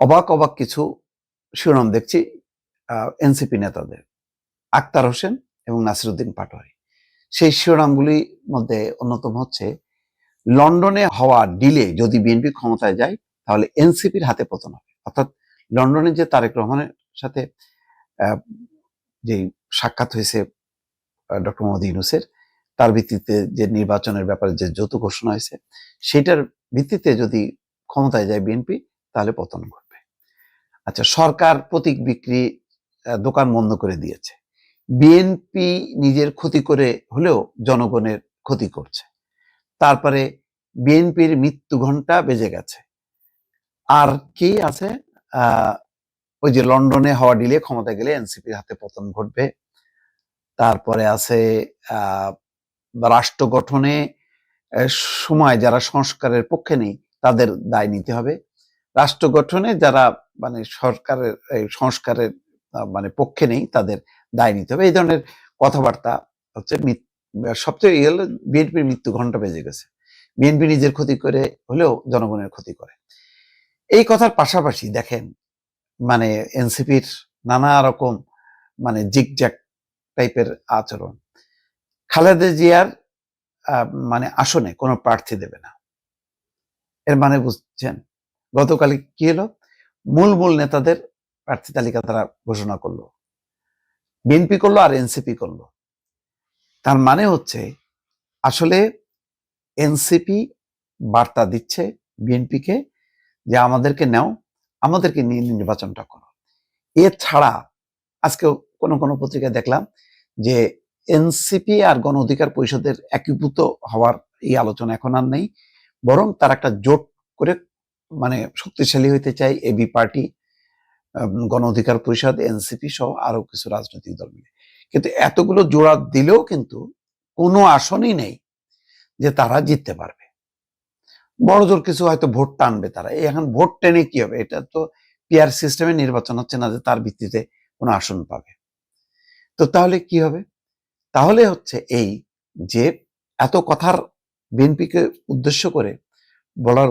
অবাক অবাক কিছু শিরোনাম দেখছি এনসিপি নেতাদের। আক্তার হোসেন এবং নাসিরুদ্দিন পাটোয়ারি। সেই শিরোনামগুলির মধ্যে অন্যতম হচ্ছে, লন্ডনে হওয়া ডিলে যদি বিএনপি ক্ষমতায় যায়, তাহলে এনসিপির হাতে পতন হবে। অর্থাৎ লন্ডনে যে তারেক রহমানের সাথে যে সাক্ষাৎ হয়েছে ডক্টর মোহাম্মদ ইউনুসের, তার ভিত্তিতে যে নির্বাচনের ব্যাপারে যে যৌথ ঘোষণা হয়েছে, সেটার ভিত্তিতে যদি ক্ষমতায় যায় বিএনপি, তাহলে পতন ঘটবে। আচ্ছা সরকার প্রতীক বিক্রি দোকান বন্ধ করে দিয়েছে। বিএনপি নিজের ক্ষতি করে হলেও জনগণের ক্ষতি করছে। তারপরে বিএনপির মৃত্যু ঘণ্টা বেজে গেছে। আর কি আছে? ওই যে লন্ডনে হওয়া ডিলে ক্ষমতা গেলে এনসিপির হাতে পতন ঘটবে। তারপরে আছে রাষ্ট্র গঠনে সময় যারা সংস্কারের পক্ষে নেই, তাদের দায় নিতে হবে। রাষ্ট্র গঠনে যারা মানে সরকারের সংস্কারের মানে পক্ষে নেই, তাদের দায় নিতে হবে। এই ধরনের কথাবার্তা হচ্ছে সবচেয়ে ইয়ে হলো বিএনপির মৃত্যু ঘণ্টা বেজে গেছে। বিএনপি নিজের ক্ষতি করে হলেও জনগণের ক্ষতি করে। এই কথার পাশাপাশি দেখেন মানে এনসিপির নানা রকম মানে জিগজ্যাক টাইপের আচরণ। খালেদা জিয়ার মানে আসনে কোনো প্রার্থী দেবে না। এর মানে বুঝছেন? গতকাল কি হলো? মূল মূল নেতাদের প্রার্থী তালিকা তারা ঘোষণা করল। বিএনপি করল আর এনসিপি করল। তার মানে হচ্ছে আসলে এনসিপি বার্তা দিচ্ছে বিএনপিকে যে আমাদেরকে নাও, আমাদেরকে নিয়ে নির্বাচনটা করো। এছাড়া আজকে কোনো কোনো পত্রিকায় দেখলাম যে এনসিপি আর গণ অধিকার পরিষদের একীভূত হওয়ার এই আলোচনা এখন আর নেই, বরং তার একটা জোট করে মানে শক্তিশালী হইতে চাই এবি পার্টি গণ অধিকার পরিষদ এনসিপি সহ আরও কিছু রাজনৈতিক দল মিলে। কিন্তু এতগুলো জোড়া দিলেও কিন্তু কোনো আসনই নেই যে তারা জিততে পারবে। বড় জোর কিছু হয়তো ভোট টানবে তারা। এখন ভোট টেনে কি হবে? এটা তো পিআর সিস্টেমে নির্বাচন হচ্ছে না যে তার ভিত্তিতে কোনো আসন পাবে। তো তাহলে কি হবে? তাহলে হচ্ছে এই যে এত কথার বিএনপিকে উদ্দেশ্য করে বলার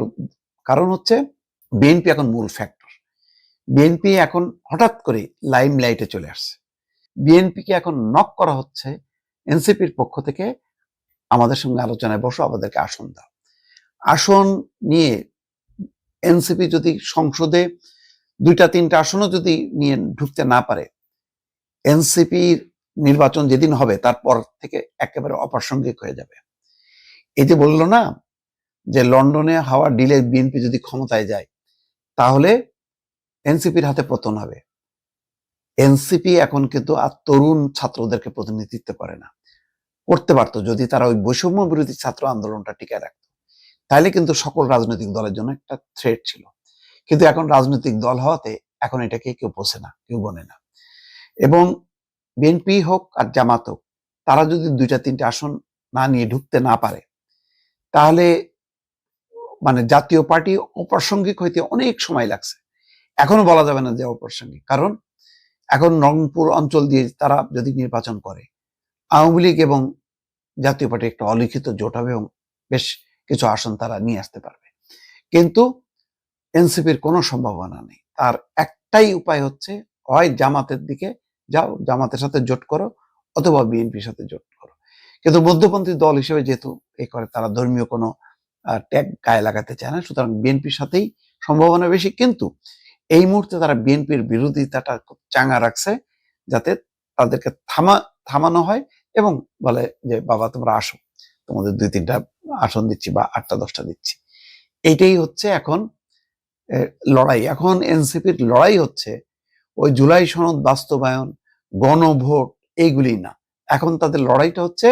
কারণ হচ্ছে বিএনপি এখন মূল ফ্যাক্টর বিএনপি এখন হঠাৎ করে লাইম লাইটে চলে আসছে। বিএনপিকে এখন নক করা হচ্ছে এনসিপির পক্ষ থেকে আমাদের সঙ্গে আলোচনায় বসো, আমাদেরকে আসন দাও। আসন নিয়ে এনসিপি যদি সংসদে দুইটা, তিনটা আসনও যদি নিয়ে ঢুকতে না পারে এনসিপির নির্বাচন যেদিন হবে, তারপর থেকে একেবারে অপ্রাসঙ্গিক হয়ে যাবে। এই যে বলল না যে লন্ডনে হাওয়া ডিলে বিএনপি যদি ক্ষমতায় যায়, তাহলে এনসিপির হাতে পতন হবে। এনসিপি এখন কিন্তু আর তরুণ ছাত্রদেরকে প্রতিনিধিত্ব করে না। করতে পারতো যদি তারা ওই বৈষম্য বিরোধী ছাত্র আন্দোলনটা টিকায় রাখত। তাহলে কিন্তু সকল রাজনৈতিক দলের জন্য একটা থ্রেট ছিল। কিন্তু এখন রাজনৈতিক দল হওয়াতে এখন এটাকে কেউ পোষে না, কেউ বনে না। এবং বিএনপি হোক আর জামাত হোক, তারা যদি দুইটা তিনটা আসন না নিয়ে ঢুকতে না পারে, তাহলে মানে জাতীয় পার্টি অপ্রাসঙ্গিক হইতে অনেক সময় লাগছে। এখনও বলা যাবে না যে অপ্রাসঙ্গিক। কারণ এখন রংপুর অঞ্চল দিয়ে তারা যদি নির্বাচন করে, আওয়ামী লীগ এবং জাতীয় পার্টি একটা অলিখিত জোট হবে এবং বেশ কিছু আসন তারা নিয়ে আসতে পারবে। কিন্তু এনসিপির কোনো সম্ভাবনা নেই। তার একটাই উপায় হচ্ছে, হয় জামাতের দিকে যাও, জামাতের সাথে জোট করো অথবা বিএনপির সাথে জোট করো। কিন্তু মধ্যপন্থী দল হিসেবে যেহেতু এ করে, তারা ধর্মীয় কোনো ট্যাগ গায়ে লাগাতে চায় না। সুতরাং বিএনপির সাথেই সম্ভাবনা বেশি। কিন্তু এই মুহূর্তে তারা বিএনপির বিরোধিতাটা খুব চাঙা রাখছে যাতে তাদেরকে থামা, থামানো হয় এবং বলে যে, বাবা, তোমরা আসো। তোমাদের দুই তিনটা আসন দিচ্ছি বা আটটা, দশটা দিচ্ছি। এইটাই হচ্ছে এখন লড়াই। এখন এনসিপির লড়াই হচ্ছে ওই জুলাই সনদ বাস্তবায়ন, গণভোট এইগুলি না। এখন তাদের লড়াইটা হচ্ছে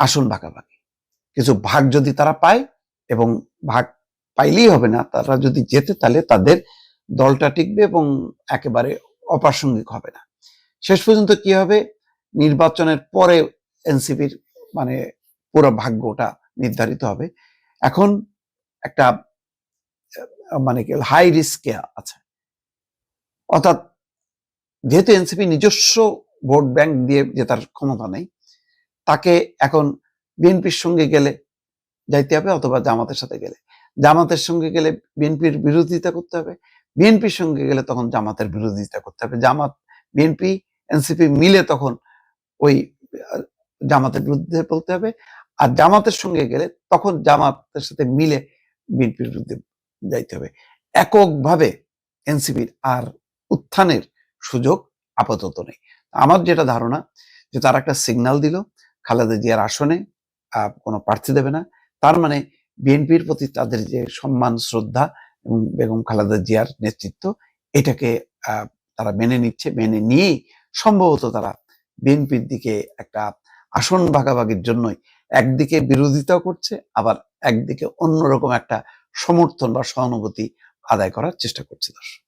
আসন ভাগাভাগি। কিছু ভাগ যদি তারা পায় এবং ভাগ পাইলেই হবে না, তারা যদি যেতে তাহলে তাদের দলটা টিকবে এবং একেবারে অপ্রাসঙ্গিক হবে না। শেষ পর্যন্ত কি হবে? নির্বাচনের পরে এনসিপির মানে পুরো ভাগ্যটা নির্ধারিত হবে। এখন একটা মানে কি হাই রিস্কে আছে। অর্থাৎ যেহেতু এনসিপি নিজস্ব ভোট ব্যাংক দিয়ে যে তার ক্ষমতা নেই, তাকে এখন বিএনপির সঙ্গে গেলে যাইতে হবে অথবা জামাতের সাথে গেলে। জামাতের সঙ্গে গেলে বিএনপির বিরোধিতা করতে হবে। বিএনপির সঙ্গে গেলে তখন জামাতের বিরোধিতা করতে হবে। জামাত, বিএনপি, এনসিপি মিলে তখন ওই, জামাতের বিরুদ্ধে বলতে হবে। আর জামাতের সঙ্গে গেলে তখন জামাতের সাথে মিলে বিএনপির বিরুদ্ধে যাইতে হবে। এককভাবে এনসিপির আর উত্থানের সুযোগ আপাতত নেই। আমার যেটা ধারণা যে তারা একটা সিগন্যাল দিল, খালেদা জিয়ার আসনে কোনো প্রার্থী দেবে না। তার মানে বিএনপির প্রতি তাদের যে সম্মান, শ্রদ্ধা এবং বেগম খালেদা জিয়ার নেতৃত্ব, এটাকে তারা মেনে নিচ্ছে, মেনে নিয়েই সম্ভবত তারা বিএনপির দিকে একটা আসন ভাগাভাগির জন্যই একদিকে বিরোধিতাও করছে, আবার একদিকে অন্যরকম একটা সমর্থন বা সহানুভূতি আদায় করার চেষ্টা করছে দর্শক।